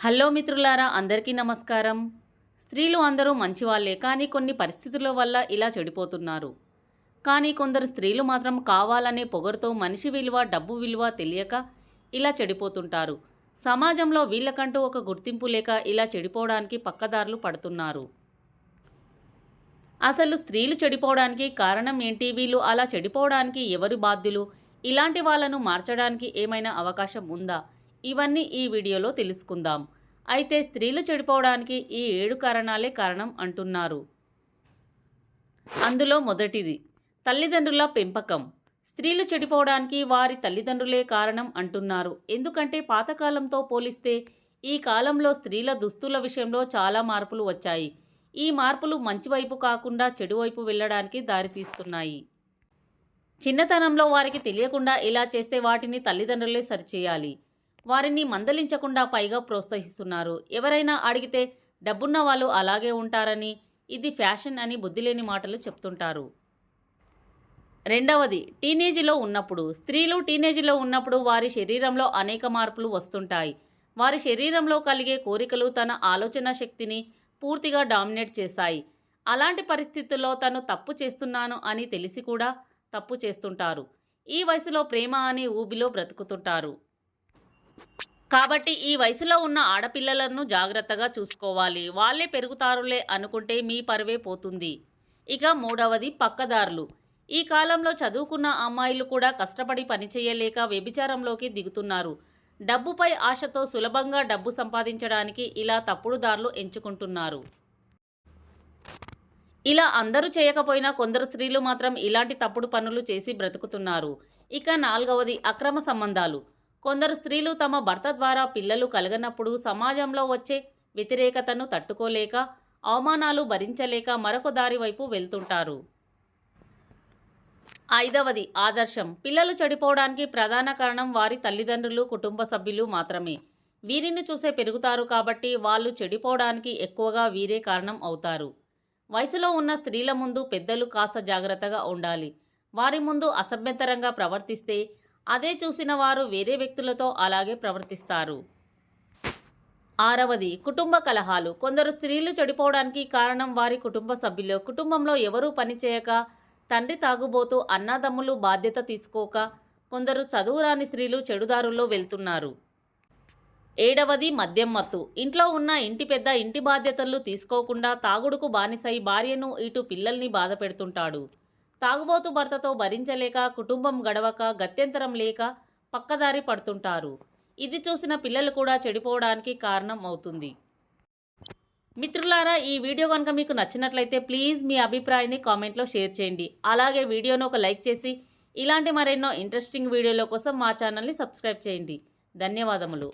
Hello మిత్రులారా అందరికీ నమస్కారం. స్త్రీలు అందరూ మంచివాళ్ళే కానీ కొన్ని పరిస్థితుల వల్ల ఇలా చెడిపోతున్నారు. కానీ కొందరు స్త్రీలు మాత్రం కావాలనే పొగరుతో మనిషి విలువ డబ్బు విలువ తెలియక ఇలా చెడిపోతుంటారు. సమాజంలో వీళ్ళకంటూ ఒక గుర్తింపు లేక ఇలా చెడిపోవడానికి పక్కదారులు పడుతున్నారు. అసలు స్త్రీలు చెడిపోవడానికి కారణం ఏంటి? వీళ్ళు అలా చెడిపోవడానికి ఎవరు బాధ్యులు? ఇలాంటి వాళ్ళను మార్చడానికి ఏమైనా అవకాశం ఉందా? ఇవన్నీ ఈ వీడియోలో తెలుసుకుందాం. అయితే స్త్రీలు చెడిపోవడానికి ఈ ఏడు కారణాలే కారణం అంటున్నారు. అందులో మొదటిది తల్లిదండ్రుల పెంపకం. స్త్రీలు చెడిపోవడానికి వారి తల్లిదండ్రులే కారణం అంటున్నారు. ఎందుకంటే పాతకాలంతో పోలిస్తే ఈ కాలంలో స్త్రీల దుస్తుల విషయంలో చాలా మార్పులు వచ్చాయి. ఈ మార్పులు మంచి వైపు కాకుండా చెడు వైపు వెళ్ళడానికి దారితీస్తున్నాయి. చిన్నతనంలో వారికి తెలియకుండా ఇలా చేస్తే వాటిని తల్లిదండ్రులే సరిచేయాలి. వారిని మందలించకుండా పైగా ప్రోత్సహిస్తున్నారు. ఎవరైనా అడిగితే డబ్బున్న వాళ్ళు అలాగే ఉంటారని ఇది ఫ్యాషన్ అని బుద్ధిలేని మాటలు చెప్తుంటారు. రెండవది టీనేజీలో ఉన్నప్పుడు స్త్రీలు టీనేజీలో ఉన్నప్పుడు వారి శరీరంలో అనేక మార్పులు వస్తుంటాయి. వారి శరీరంలో కలిగే కోరికలు తన ఆలోచన శక్తిని పూర్తిగా డామినేట్ చేస్తాయి. అలాంటి పరిస్థితుల్లో తను తప్పు చేస్తున్నాను అని తెలిసి కూడా తప్పు చేస్తుంటారు. ఈ వయసులో ప్రేమ అనే ఊబిలో బ్రతుకుతుంటారు. కాబట్టి ఈ వయసులో ఉన్న ఆడపిల్లలను జాగ్రత్తగా చూసుకోవాలి. వాళ్ళే పెరుగుతారులే అనుకుంటే మీ పరువే పోతుంది. ఇక మూడవది పక్కదారులు. ఈ కాలంలో చదువుకున్న అమ్మాయిలు కూడా కష్టపడి పనిచేయలేక వ్యభిచారంలోకి దిగుతున్నారు. డబ్బుపై ఆశతో సులభంగా డబ్బు సంపాదించడానికి ఇలా తప్పుడు దారులు ఎంచుకుంటున్నారు. ఇలా అందరూ చేయకపోయినా కొందరు స్త్రీలు మాత్రం ఇలాంటి తప్పుడు పనులు చేసి బ్రతుకుతున్నారు. ఇక నాలుగవది అక్రమ సంబంధాలు. కొందరు స్త్రీలు తమ భర్త ద్వారా పిల్లలు కలగనప్పుడు సమాజంలో వచ్చే వ్యతిరేకతను తట్టుకోలేక అవమానాలు భరించలేక మరొక దారి వైపు వెళ్తుంటారు. ఐదవది ఆదర్శం. పిల్లలు చెడిపోవడానికి ప్రధాన కారణం వారి తల్లిదండ్రులు కుటుంబ సభ్యులు మాత్రమే. వీరిని చూసే పెరుగుతారు కాబట్టి వాళ్ళు చెడిపోవడానికి ఎక్కువగా వీరే కారణం అవుతారు. వయసులో ఉన్న స్త్రీల ముందు పెద్దలు కాస్త జాగ్రత్తగా ఉండాలి. వారి ముందు అసభ్యంతరంగా ప్రవర్తిస్తే అదే చూసిన వారు వేరే వ్యక్తులతో అలాగే ప్రవర్తిస్తారు. ఆరవది కుటుంబ కలహాలు. కొందరు స్త్రీలు చెడిపోవడానికి కారణం వారి కుటుంబ సభ్యులు. కుటుంబంలో ఎవరూ పనిచేయక తండ్రి తాగుబోతూ అన్నదమ్ములు బాధ్యత తీసుకోక కొందరు చదువురాని స్త్రీలు చెడుదారుల్లో వెళ్తున్నారు. ఏడవది మద్యం మత్తు. ఇంట్లో ఉన్న ఇంటి పెద్ద ఇంటి బాధ్యతలు తీసుకోకుండా తాగుడుకు బానిసై భార్యను ఇటు పిల్లల్ని బాధ పెడుతుంటాడు తాగుబోతు భర్తతో భరించలేక కుటుంబం గడవక గత్యంతరం లేక పక్కదారి పడుతుంటారు. ఇది చూసిన పిల్లలు కూడా చెడిపోవడానికి కారణం అవుతుంది. మిత్రులారా ఈ వీడియో కనుక మీకు నచ్చినట్లయితే ప్లీజ్ మీ అభిప్రాయాన్ని కామెంట్లో షేర్ చేయండి. అలాగే వీడియోను ఒక లైక్ చేసి ఇలాంటి మరెన్నో ఇంట్రెస్టింగ్ వీడియోల కోసం మా ఛానల్ని సబ్స్క్రైబ్ చేయండి. ధన్యవాదములు.